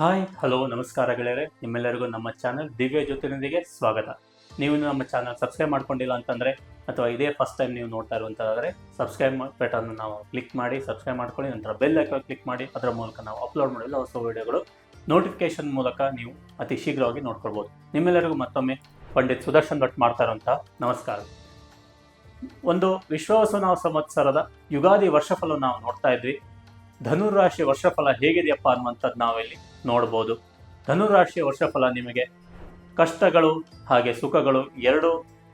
Hi, hello, ನಮಸ್ಕಾರ ಗೆಳೆಯರೆ. ನಿಮ್ಮೆಲ್ಲರಿಗೂ ನಮ್ಮ ಚಾನಲ್ ದಿವ್ಯ ಜ್ಯೋತಿನೊಂದಿಗೆ ಸ್ವಾಗತ. ನೀವು ನಮ್ಮ ಚಾನಲ್ ಸಬ್ಸ್ಕ್ರೈಬ್ ಮಾಡ್ಕೊಂಡಿಲ್ಲ ಅಂತಂದರೆ, ಅಥವಾ ಇದೇ ಫಸ್ಟ್ ಟೈಮ್ ನೀವು ನೋಡ್ತಾ ಇರುವಂಥದ್ದಾದರೆ ಸಬ್ಸ್ಕ್ರೈಬ್ ಬಟನ್ ನಾವು ಕ್ಲಿಕ್ ಮಾಡಿ ಸಬ್ಸ್ಕ್ರೈಬ್ ಮಾಡ್ಕೊಳ್ಳಿ, ನಂತರ ಬೆಲ್ ಐಕಾನ್ ಕ್ಲಿಕ್ ಮಾಡಿ, ಅದರ ಮೂಲಕ ನಾವು ಅಪ್ಲೋಡ್ ಮಾಡಿಲ್ಲ ಹೊಸ ವಿಡಿಯೋಗಳು ನೋಟಿಫಿಕೇಶನ್ ಮೂಲಕ ನೀವು ಅತಿ ಶೀಘ್ರವಾಗಿ ನೋಡ್ಕೊಳ್ಬೋದು. ನಿಮ್ಮೆಲ್ಲರಿಗೂ ಮತ್ತೊಮ್ಮೆ ಪಂಡಿತ್ ಸುದರ್ಶನ್ ಭಟ್ ಮಾಡ್ತಾ ಇರುವಂತಹ ನಮಸ್ಕಾರ. ಒಂದು ವಿಶ್ವಾಸನಾವ ಸಂವತ್ಸರದ ಯುಗಾದಿ ವರ್ಷಫಲ ನಾವು ನೋಡ್ತಾ ಇದ್ವಿ. ಧನುರಾಶಿ ವರ್ಷಫಲ ಹೇಗಿದೆಯಪ್ಪ ಅನ್ನುವಂಥದ್ದು ನಾವಿಲ್ಲಿ ನೋಡ್ಬೋದು. ಧನುರಾಶಿ ವರ್ಷಫಲ ನಿಮಗೆ ಕಷ್ಟಗಳು ಹಾಗೆ ಸುಖಗಳು ಎರಡು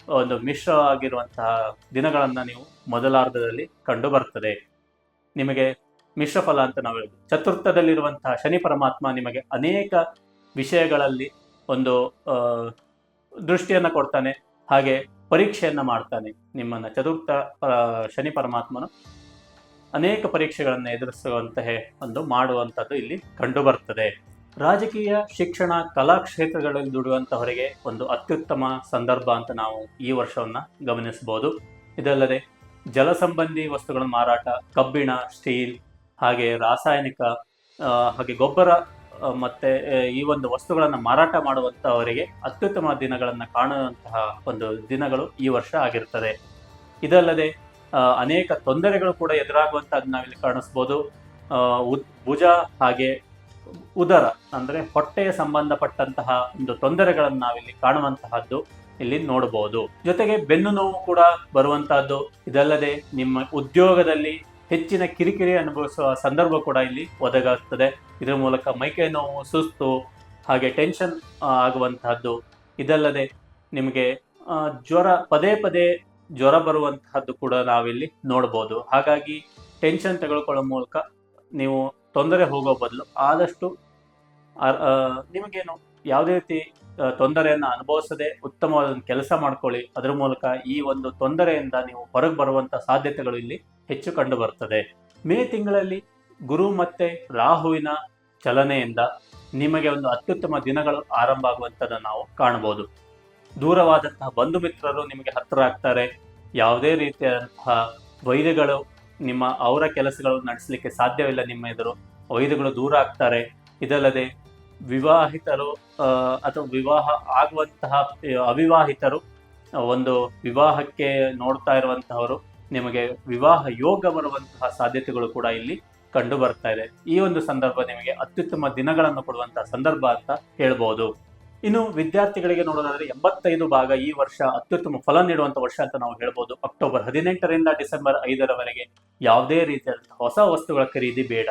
ಒಂದು ಮಿಶ್ರವಾಗಿರುವಂತಹ ದಿನಗಳನ್ನು ನೀವು ಮೊದಲಾರ್ಧದಲ್ಲಿ ಕಂಡು ಬರ್ತದೆ. ನಿಮಗೆ ಮಿಶ್ರಫಲ ಅಂತ ನಾವು ಹೇಳ್ಬೋದು ಚತುರ್ಥದಲ್ಲಿರುವಂತಹ ಶನಿ ಪರಮಾತ್ಮ ನಿಮಗೆ ಅನೇಕ ವಿಷಯಗಳಲ್ಲಿ ಒಂದು ದೃಷ್ಟಿಯನ್ನ ಕೊಡ್ತಾನೆ. ಹಾಗೆ ಪರೀಕ್ಷೆಯನ್ನ ಮಾಡ್ತಾನೆ ನಿಮ್ಮನ್ನ. ಚತುರ್ಥ ಶನಿ ಪರಮಾತ್ಮನು ಅನೇಕ ಪರೀಕ್ಷೆಗಳನ್ನು ಎದುರಿಸುವಂತಹ ಒಂದು ಮಾಡುವಂಥದ್ದು ಇಲ್ಲಿ ಕಂಡುಬರುತ್ತದೆ ರಾಜಕೀಯ, ಶಿಕ್ಷಣ, ಕಲಾ ಕ್ಷೇತ್ರಗಳಲ್ಲಿ ದುಡಿಯುವಂತಹವರಿಗೆ ಒಂದು ಅತ್ಯುತ್ತಮ ಸಂದರ್ಭ ಅಂತ ನಾವು ಈ ವರ್ಷವನ್ನ ಗಮನಿಸಬಹುದು. ಇದಲ್ಲದೆ ಜಲ ಸಂಬಂಧಿ ವಸ್ತುಗಳ ಮಾರಾಟ, ಕಬ್ಬಿಣ, ಸ್ಟೀಲ್, ಹಾಗೆ ರಾಸಾಯನಿಕ ಹಾಗೆ ಗೊಬ್ಬರ ಮತ್ತೆ ಈ ಒಂದು ವಸ್ತುಗಳನ್ನು ಮಾರಾಟ ಮಾಡುವಂತಹವರಿಗೆ ಅತ್ಯುತ್ತಮ ದಿನಗಳನ್ನು ಕಾಣುವಂತಹ ಒಂದು ದಿನಗಳು ಈ ವರ್ಷ ಆಗಿರ್ತದೆ. ಇದಲ್ಲದೆ ಅನೇಕ ತೊಂದರೆಗಳು ಕೂಡ ಎದುರಾಗುವಂಥದ್ದು ನಾವಿಲ್ಲಿ ಕಾಣಿಸ್ಬೋದು. ಭುಜ ಹಾಗೆ ಉದರ ಅಂದ್ರೆ ಹೊಟ್ಟೆಯ ಸಂಬಂಧಪಟ್ಟಂತಹ ಒಂದು ತೊಂದರೆಗಳನ್ನು ನಾವಿಲ್ಲಿ ಕಾಣುವಂತಹದ್ದು ಇಲ್ಲಿ ನೋಡಬಹುದು ಜೊತೆಗೆ ಬೆನ್ನು ನೋವು ಕೂಡ ಬರುವಂತಹದ್ದು. ಇದಲ್ಲದೆ ನಿಮ್ಮ ಉದ್ಯೋಗದಲ್ಲಿ ಹೆಚ್ಚಿನ ಕಿರಿಕಿರಿ ಅನುಭವಿಸುವ ಸಂದರ್ಭ ಕೂಡ ಇಲ್ಲಿ ಒದಗಾಗ್ತದೆ. ಇದರ ಮೂಲಕ ಮೈಕೈ ನೋವು, ಸುಸ್ತು ಹಾಗೆ ಟೆನ್ಷನ್ ಆಗುವಂತಹದ್ದು. ಇದಲ್ಲದೆ ನಿಮಗೆ ಜ್ವರ ಪದೇ ಪದೇ ಜ್ವರ ಬರುವಂತಹದ್ದು ಕೂಡ ನಾವಿಲ್ಲಿ ನೋಡಬಹುದು ಹಾಗಾಗಿ ಟೆನ್ಷನ್ ತೆಗೆದುಕೊಳ್ಳೋ ಮೂಲಕ ನೀವು ತೊಂದರೆ ಹೋಗೋ ಬದಲು ಆದಷ್ಟು ನಿಮಗೇನು ಯಾವುದೇ ರೀತಿ ತೊಂದರೆಯನ್ನು ಅನುಭವಿಸದೆ ಉತ್ತಮವಾದ ಕೆಲಸ ಮಾಡ್ಕೊಳ್ಳಿ. ಅದರ ಮೂಲಕ ಈ ಒಂದು ತೊಂದರೆಯಿಂದ ನೀವು ಹೊರಗೆ ಬರುವಂತ ಸಾಧ್ಯತೆಗಳು ಇಲ್ಲಿ ಹೆಚ್ಚು ಕಂಡು ಬರ್ತದೆ. ಮೇ ತಿಂಗಳಲ್ಲಿ ಗುರು ಮತ್ತೆ ರಾಹುವಿನ ಚಲನೆಯಿಂದ ನಿಮಗೆ ಒಂದು ಅತ್ಯುತ್ತಮ ದಿನಗಳು ಆರಂಭ ಆಗುವಂಥದ್ದನ್ನು ನಾವು ಕಾಣಬಹುದು ದೂರವಾದಂತಹ ಬಂಧು ಮಿತ್ರರು ನಿಮಗೆ ಹತ್ತಿರ ಆಗ್ತಾರೆ ಯಾವುದೇ ರೀತಿಯಾದಂತಹ ವೈದ್ಯಗಳು ನಿಮ್ಮ ಅವರ ಕೆಲಸಗಳು ನಡೆಸಲಿಕ್ಕೆ ಸಾಧ್ಯವಿಲ್ಲ ನಿಮ್ಮ ಎದುರು. ವೈದ್ಯಗಳು ದೂರ ಆಗ್ತಾರೆ. ಇದಲ್ಲದೆ ವಿವಾಹಿತರು ಅಥವಾ ವಿವಾಹ ಆಗುವಂತಹ ಅವಿವಾಹಿತರು, ಒಂದು ವಿವಾಹಕ್ಕೆ ನೋಡ್ತಾ ಇರುವಂತಹವರು ನಿಮಗೆ ವಿವಾಹ ಯೋಗ ಬರುವಂತಹ ಸಾಧ್ಯತೆಗಳು ಕೂಡ ಇಲ್ಲಿ ಕಂಡು ಬರ್ತಾ ಇದೆ. ಈ ಒಂದು ಸಂದರ್ಭ ನಿಮಗೆ ಅತ್ಯುತ್ತಮ ದಿನಗಳನ್ನು ಕೊಡುವಂತಹ ಸಂದರ್ಭ ಅಂತ ಹೇಳ್ಬೋದು. ಇನ್ನು ವಿದ್ಯಾರ್ಥಿಗಳಿಗೆ ನೋಡೋದಾದ್ರೆ ಎಂಬತ್ತೈದು ಭಾಗ ಈ ವರ್ಷ ಅತ್ಯುತ್ತಮ ಫಲ ನೀಡುವಂತ ವರ್ಷ ಅಂತ ನಾವು ಹೇಳ್ಬೋದು. ಅಕ್ಟೋಬರ್ ಹದಿನೆಂಟರಿಂದ ಡಿಸೆಂಬರ್ ಐದರವರೆಗೆ ಯಾವುದೇ ರೀತಿಯಾದಂತಹ ಹೊಸ ವಸ್ತುಗಳ ಖರೀದಿ ಬೇಡ.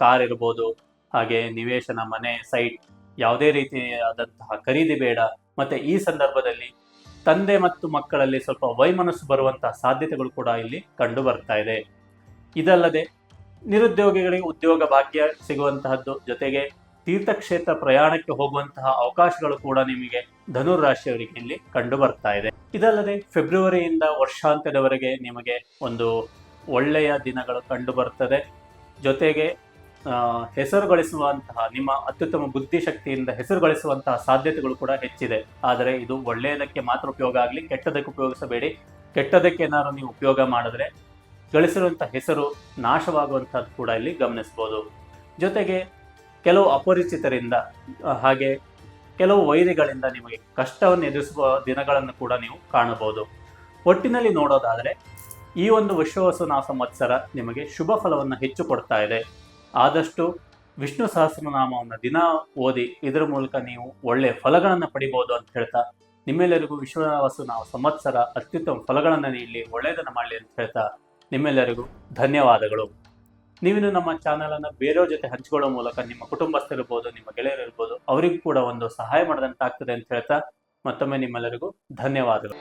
ಕಾರ್ ಇರ್ಬೋದು, ಹಾಗೆ ನಿವೇಶನ, ಮನೆ ಸೈಟ್ ಯಾವುದೇ ರೀತಿಯಾದಂತಹ ಖರೀದಿ ಬೇಡ. ಮತ್ತೆ ಈ ಸಂದರ್ಭದಲ್ಲಿ ತಂದೆ ಮತ್ತು ಮಕ್ಕಳಲ್ಲಿ ಸ್ವಲ್ಪ ವೈಮನಸ್ಸು ಬರುವಂತಹ ಸಾಧ್ಯತೆಗಳು ಕೂಡ ಇಲ್ಲಿ ಕಂಡು ಬರ್ತಾ ಇದೆ. ಇದಲ್ಲದೆ ನಿರುದ್ಯೋಗಿಗಳಿಗೆ ಉದ್ಯೋಗ ಭಾಗ್ಯ ಸಿಗುವಂತಹದ್ದು ಜೊತೆಗೆ ತೀರ್ಥಕ್ಷೇತ್ರ ಪ್ರಯಾಣಕ್ಕೆ ಹೋಗುವಂತಹ ಅವಕಾಶಗಳು ಕೂಡ ನಿಮಗೆ ಧನುರ್ ರಾಶಿಯವರಿಗೆ ಇಲ್ಲಿ ಕಂಡು ಬರ್ತಾ ಇದೆ. ಇದಲ್ಲದೆ ಫೆಬ್ರವರಿಯಿಂದ ವರ್ಷಾಂತ್ಯದವರೆಗೆ ನಿಮಗೆ ಒಂದು ಒಳ್ಳೆಯ ದಿನಗಳು ಕಂಡು ಬರ್ತದೆ ಜೊತೆಗೆ ಹೆಸರುಗಳಿಸುವಂತಹ ಹೆಸರು ಗಳಿಸುವಂತಹ ನಿಮ್ಮ ಅತ್ಯುತ್ತಮ ಬುದ್ಧಿಶಕ್ತಿಯಿಂದ ಹೆಸರು ಗಳಿಸುವಂತಹ ಸಾಧ್ಯತೆಗಳು ಕೂಡ ಹೆಚ್ಚಿದೆ. ಆದರೆ ಇದು ಒಳ್ಳೆಯದಕ್ಕೆ ಮಾತ್ರ ಉಪಯೋಗ ಆಗಲಿ, ಕೆಟ್ಟದಕ್ಕೆ ಉಪಯೋಗಿಸಬೇಡಿ. ಕೆಟ್ಟದಕ್ಕೆ ಏನಾದ್ರು ನೀವು ಉಪಯೋಗ ಮಾಡಿದ್ರೆ ಗಳಿಸಿರುವಂಥ ಹೆಸರು ನಾಶವಾಗುವಂಥದ್ದು ಕೂಡ ಇಲ್ಲಿ ಗಮನಿಸಬಹುದು ಜೊತೆಗೆ ಕೆಲವು ಅಪರಿಚಿತರಿಂದ ಹಾಗೆ ಕೆಲವು ವೈರಿಗಳಿಂದ ನಿಮಗೆ ಕಷ್ಟವನ್ನು ಎದುರಿಸುವ ದಿನಗಳನ್ನು ಕೂಡ ನೀವು ಕಾಣಬಹುದು. ಒಟ್ಟಿನಲ್ಲಿ ನೋಡೋದಾದರೆ, ಈ ಒಂದು ವಿಶ್ವವಸುನಾ ಸಂವತ್ಸರ ನಿಮಗೆ ಶುಭ ಫಲವನ್ನು ಹೆಚ್ಚು ಕೊಡ್ತಾ ಇದೆ. ಆದಷ್ಟು ವಿಷ್ಣು ಸಹಸ್ರನಾಮವನ್ನು ದಿನ ಓದಿ, ಇದರ ಮೂಲಕ ನೀವು ಒಳ್ಳೆಯ ಫಲಗಳನ್ನು ಪಡಿಬೋದು ಅಂತ ಹೇಳ್ತಾ, ನಿಮ್ಮೆಲ್ಲರಿಗೂ ವಿಶ್ವವಸುನಾಮ ಸಂವತ್ಸರ ಅತ್ಯುತ್ತಮ ಫಲಗಳನ್ನು ನೀಡಲಿ ಒಳ್ಳೆಯದನ್ನು ಮಾಡಲಿ ಅಂತ ಹೇಳ್ತಾ, ನಿಮ್ಮೆಲ್ಲರಿಗೂ ಧನ್ಯವಾದಗಳು. ನೀವಿನ್ನು ನಮ್ಮ ಚಾನೆಲ್ ಅನ್ನ ಬೇರೆಯವ್ರ ಜೊತೆ ಹಂಚಿಕೊಳ್ಳೋ ಮೂಲಕ ನಿಮ್ಮ ಕುಟುಂಬಸ್ಥರಿರ್ಬೋದು ನಿಮ್ಮ ಗೆಳೆಯರಿರ್ಬೋದು ಅವರಿಗೂ ಕೂಡ ಒಂದು ಸಹಾಯ ಮಾಡಿದಂತಾಗ್ತದೆ ಅಂತ ಹೇಳ್ತಾ ಮತ್ತೊಮ್ಮೆ ನಿಮ್ಮೆಲ್ಲರಿಗೂ ಧನ್ಯವಾದಗಳು.